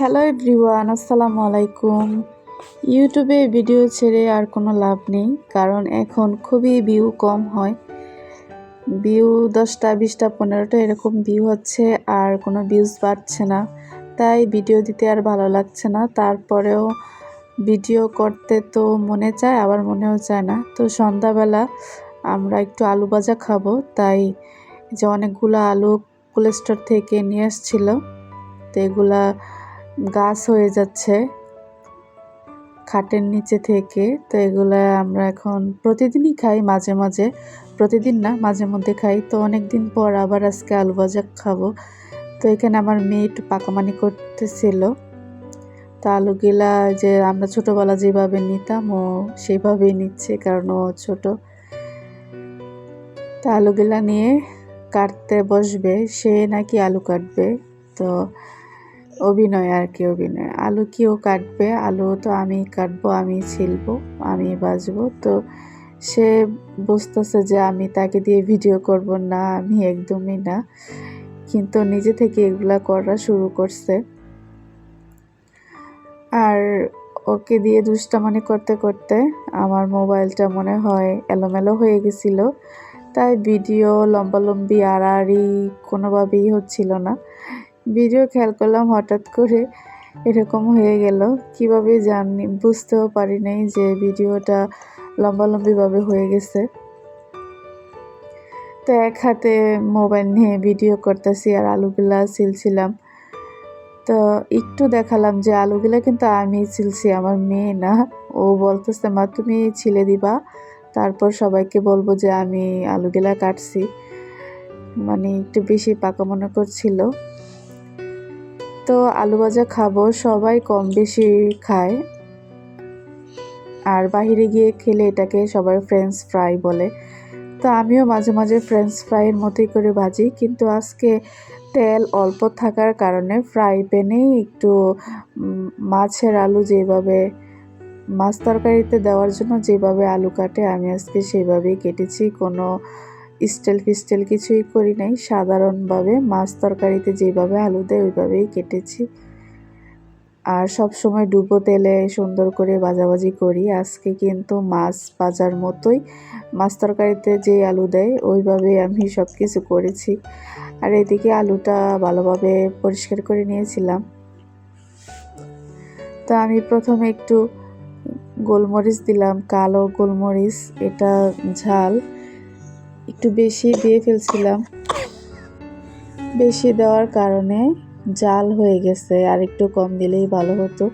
Hello everyone, আসসালামু আলাইকুম। ইউটিউবে ভিডিও ছেড়ে আর কোনো লাভ নেই, কারণ এখন খুবই ভিউ কম হয়। ভিউ দশটা, বিশটা, পনেরোটা এরকম ভিউ হচ্ছে আর কোনো ভিউজ বাড়ছে না। তাই ভিডিও দিতে আর ভালো লাগছে না। তারপরেও ভিডিও করতে তো মনে চায়, আবার মনেও চায় না। তো সন্ধ্যাবেলা আমরা একটু আলু ভাজা খাব। তাই যে অনেকগুলো আলু কোলেস্টোর থেকে নিয়ে এসেছিল তো এগুলা গাছ হয়ে যাচ্ছে খাটের নিচে থেকে, তো এগুলা আমরা এখন প্রতিদিনই খাই মাঝে মাঝে, প্রতিদিন না, মাঝে মধ্যে খাই। তো অনেক দিন পর আবার আজকে আলু ভাজা খাব। তো এখানে আমার মেয়ে একটু পাকামানি করতেছিল। তো আলুগুলা যে আমরা ছোটোবেলা যেভাবে নিতাম, ও সেইভাবেই নিচ্ছে কারণ ও ছোটো। তো আলুগুলা নিয়ে কাটতে বসবে, সে নাকি আলু কাটবে। তো অভিনয় আর কি, অভিনয়। আলু কিও কাটবে? আলু তো আমি কাটবো, আমি ছিলবো, আমি বাজবো। তো সে বুঝতেছে যে আমি তাকে দিয়ে ভিডিও করব না, আমি একদমই না। কিন্তু নিজে থেকে এগুলা করা শুরু করছে। আর ওকে দিয়ে দুষ্টামানি করতে করতে আমার মোবাইলটা মনে হয় এলোমেলো হয়ে গেছিল। তাই ভিডিও লম্বালম্বি, আড়াআড়ি কোনোভাবেই হচ্ছিল না। ভিডিও খেয়াল করলাম, হঠাৎ করে এরকম হয়ে গেল। কীভাবে জানি, বুঝতেও পারি নাই যে ভিডিওটা লম্বালম্বিভাবে হয়ে গেছে। তো এক হাতে মোবাইল নিয়ে ভিডিও করতেছি আর আলুগুলা ছিলছিলাম তো একটু দেখালাম যে আলুগুলা কিন্তু আমি ছিলছি আমার মেয়ে না। ও বলতেছে, মা, তুমি ছিলে দিবা, তারপর সবাইকে বলব যে আমি আলুগুলা কাটছি। মানে একটু বেশি পাকা মনে করছিল। তো আলু ভাজা খাব, সবাই কম বেশি খায়। আর বাহিরে গিয়ে খেলে এটাকে সবাই ফ্রেঞ্চ ফ্রাই বলে। তো আমিও মাঝে মাঝে ফ্রেঞ্চ ফ্রাইয়ের মতোই করে ভাজি, কিন্তু আজকে তেল অল্প থাকার কারণে ফ্রাই প্যানেই একটু মাছের আলু যেভাবে, মাছ তরকারিতে দেওয়ার জন্য যেভাবে আলু কাটে, আমি আজকে সেইভাবেই কেটেছি। কোনো স্টেল ফিস্টেল কিছুই করি নাই। সাধারণভাবে মাছ তরকারিতে যেভাবে আলু দেয়, ওইভাবেই কেটেছি। আর সব সময় ডুবো তেলে সুন্দর করে ভাজাভাজি করি। আজকে কিন্তু মাছ ভাজার মতোই মাছ তরকারিতে যে আলু দেয় ওইভাবে আমি সব কিছু করেছি। আর এদিকে আলুটা ভালোভাবে পরিষ্কার করে নিয়েছিলাম। তো আমি প্রথমে একটু গোলমরিচ দিলাম, কালো গোলমরিচ, এটা ঝাল। একটু বেশি দিয়ে ফেলছিলাম। বেশি দেওয়ার কারণে জাল হয়ে গেছে, আর একটু কম দিলেই ভালো হতো।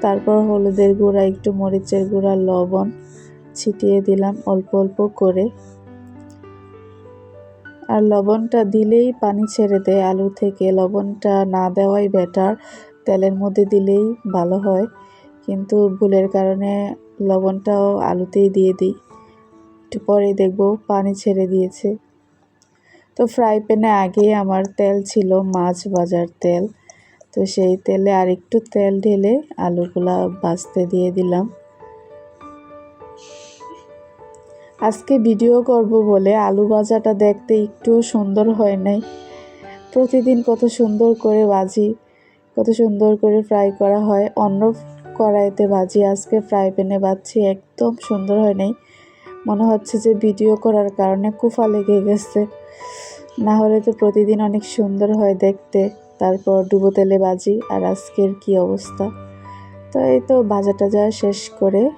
তারপর হলুদের গুঁড়া, একটু মরিচের গুঁড়া, লবণ ছিটিয়ে দিলাম অল্প অল্প করে। আর লবণটা দিলেই পানি ছেড়ে দেয় আলু থেকে। লবণটা না দেওয়াই বেটার তেলের মধ্যে দিলেই ভালো হয়। কিন্তু ভুলের কারণে লবণটাও আলুতেই দিয়ে দিই। একটু পরে দেখব পানি ছেড়ে দিয়েছে। তো ফ্রাই প্যানে আগেই আমার তেল ছিল মাছ ভাজার তেল। তো সেই তেলে আর একটু তেল ঢেলে আলুগুলা ভাজতে দিয়ে দিলাম। আজকে ভিডিও করব বলে আলু ভাজাটা দেখতে একটু সুন্দর হয় নাই। প্রতিদিন কত সুন্দর করে ভাজি, কত সুন্দর করে ফ্রাই করা হয়। অন্য কড়াইতে ভাজি, আজকে ফ্রাই প্যানে ভাজছি, একদম সুন্দর হয় নাই। মনে হচ্ছে যে ভিডিও করার কারণে কুফা লেগে গেছে। না হলে তো প্রতিদিন অনেক সুন্দর হয় দেখতে। তারপর ডুবো তেলে বাজি, আর আজকের কি অবস্থা? তো এই তো ভাজা টাজা শেষ করে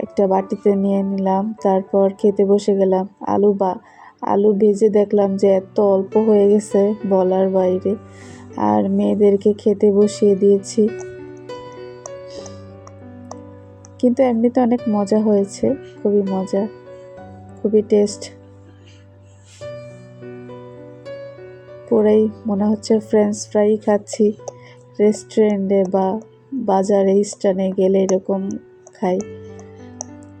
একটা বাটিতে নিয়ে নিলাম। তারপর খেতে বসে গেলাম। আলু বা, আলু ভেজে দেখলাম যে এত অল্প হয়ে গেছে বলার বাইরে। আর মেয়েদেরকে খেতে বসিয়ে দিয়েছি। কিন্তু এমনিতে অনেক মজা হয়েছে, খুবই মজা, খুবই টেস্ট পুরাই মনে হচ্ছে ফ্রেঞ্চ ফ্রাই খাচ্ছি রেস্টুরেন্টে বা বাজারে স্টানে গেলে এরকম খাই।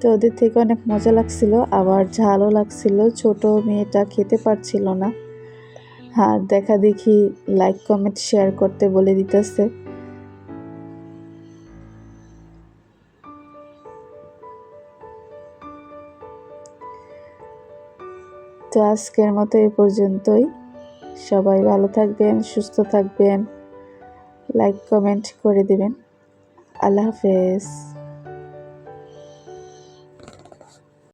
তো ওদের থেকে অনেক মজা লাগছিল, আবার ঝালও লাগছিল, ছোট মেয়েটা খেতে পারছিল না। আর দেখা দেখি লাইক কমেন্ট শেয়ার করতে বলে দিতেছে। তো আজকের মতো এ পর্যন্তই। সবাই ভালো থাকবেন, সুস্থ থাকবেন। লাইক কমেন্ট করে দেবেন। আল্লাহ হাফেজ।